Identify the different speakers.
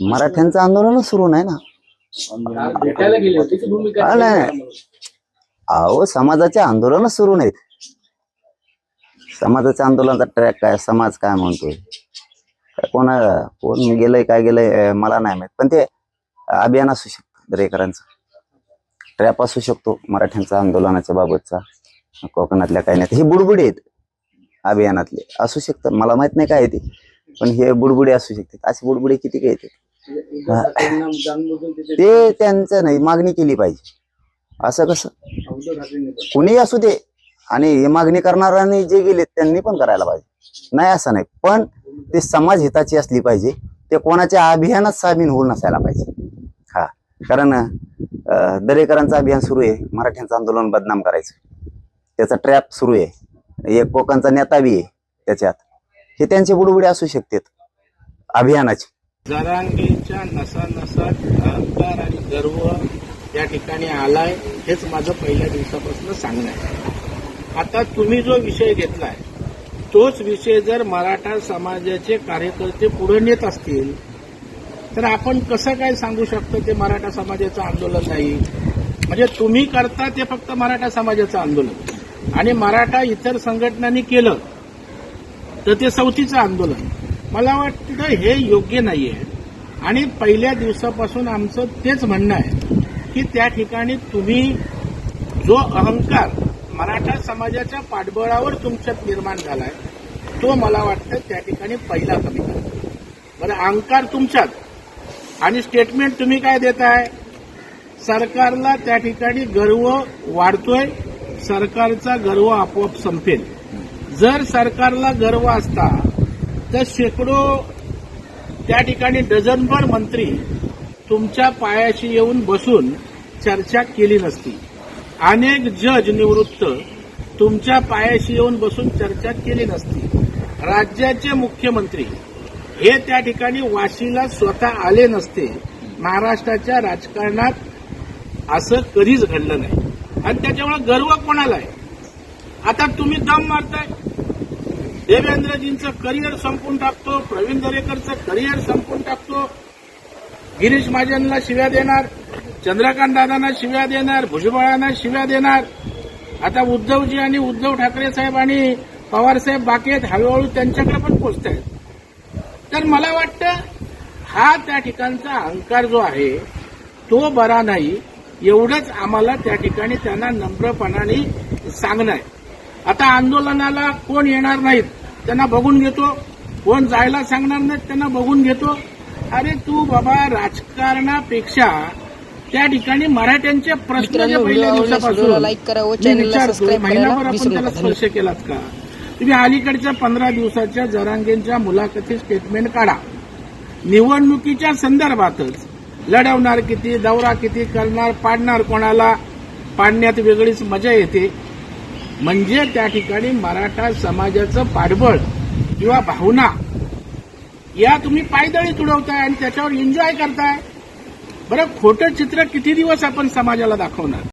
Speaker 1: मराठ्यांचं आंदोलन सुरू नाही ना.
Speaker 2: भेटायला गेले होते की भूमिका
Speaker 1: नाही. अहो समाजाचे आंदोलन सुरू नाहीत. समाजाच्या आंदोलनाचा ट्रॅक काय समाज काय म्हणतोय? काय कोणा कोण गेलंय काय गेलंय अं, मला नाही माहीत. पण ते अभियान असू शकतं दरेकरांचं. ट्रॅप असू शकतो मराठ्यांचा आंदोलनाच्या बाबतचा कोकणातल्या काही नाही. हे बुडबुडे आहेत अभियानातले. असू शकतं मला माहीत नाही काय आहे ते. पण हे बुडबुडे असू शकतात. असे बुडबुडे किती काय येते ते त्यांचं नाही मागणी केली पाहिजे. असं कसं. कुणी असू दे. आणि हे मागणी करणाऱ्यांनी जे गेले त्यांनी पण करायला पाहिजे. नाही असं नाही. पण ते समाज हिताची असली पाहिजे. ते कोणाच्या अभियानात सामील होऊन नसायला पाहिजे. हा. कारण दरेकरांचं अभियान सुरू आहे. मराठ्यांचं आंदोलन बदनाम करायचं. त्याचा ट्रॅप सुरू आहे. एक कोकांचा नेता बी आहे त्याच्यात. हे त्यांचे बुडबुडे असू शकतात. अभियानाचे.
Speaker 3: जरांगेच्या नसानसात अहंकार आणि गर्व या ठिकाणी आलाय हेच माझं पहिल्या दिवसापासून सांगणं आहे. आता तुम्ही जो विषय घेतलाय तोच विषय जर मराठा समाजाचे कार्यकर्ते पुढे नेत असतील तर आपण कसं काय सांगू शकतो ते मराठा समाजाचं आंदोलन नाही? म्हणजे तुम्ही करता ते फक्त मराठा समाजाचं आंदोलन. आणि मराठा इतर संघटनांनी केलं तर ते सवतीचं आंदोलन. मला वाटतं हे योग्य नाहीये. आणि पहिल्या दिवसापासून आमचं तेच म्हणणं आहे की त्या ठिकाणी तुम्ही जो अहंकार मराठा समाजाच्या पाठबळावर तुमच्यात निर्माण झालाय तो मला वाटतं त्या ठिकाणी पहिला कमी करा. बरं अहंकार तुमच्यात. आणि स्टेटमेंट तुम्ही काय देताय? सरकारला त्या ठिकाणी गर्व वाढतोय सरकारचा गर्व आपोआप संपेल. जर सरकारला गर्व असता तर शेकडो त्या ठिकाणी डझनभर मंत्री तुमच्या पायाशी येऊन बसून चर्चा केली नसती. अनेक जज निवृत्त तुमच्या पायाशी येऊन बसून चर्चा केली नसती. राज्याचे मुख्यमंत्री हे त्या ठिकाणी वाशीला स्वतः आले नसते. महाराष्ट्राच्या राजकारणात असं कधीच घडलं नाही. आणि त्याच्यामुळे गर्व कोणाला आहे? आता तुम्ही दम मारताय. देवेंद्रजींचं करिअर संपून टाकतो प्रवीण दरेकरचं करिअर संपून टाकतो. गिरीश महाजनला शिव्या देणार चंद्रकांत दादांना शिव्या देणार भुजबळांना शिव्या देणार. आता उद्धवजी आणि उद्धव ठाकरे साहेब आणि पवारसाहेब बाकी आहेत हळूहळू त्यांच्याकडे पण पोचत आहेत तर मला वाटतं हा त्या ठिकाणचा अहंकार जो आहे तो बरा नाही. एवढंच आम्हाला त्या ठिकाणी त्यांना नम्रपणाने सांगणं आहे. आता आंदोलनाला कोण येणार नाहीत? त्यांना बघून घेतो. कोण जायला सांगणार नाहीत त्यांना बघून घेतो. अरे तू बाबा राजकारणापेक्षा त्या ठिकाणी मराठ्यांचे प्रश्न जे पहिल्या दिवसापासून महिनाभर आपण त्याला. स्पर्श केलात का? तुम्ही अलीकडच्या पंधरा दिवसाच्या जरांगेंच्या मुलाखती स्टेटमेंट काढा. निवडणुकीच्या संदर्भातच लढवणार किती दौरा किती करणार पाडणार कोणाला? पाडण्यात वेगळीच मजा येते. म्हणजे त्या ठिकाणी मराठा समाजाचं पाठबळ किंवा भावना या तुम्ही पायदळी तुडवताय आणि त्याच्यावर एन्जॉय करताय. बरं खोटं चित्र किती दिवस आपण समाजाला दाखवणार?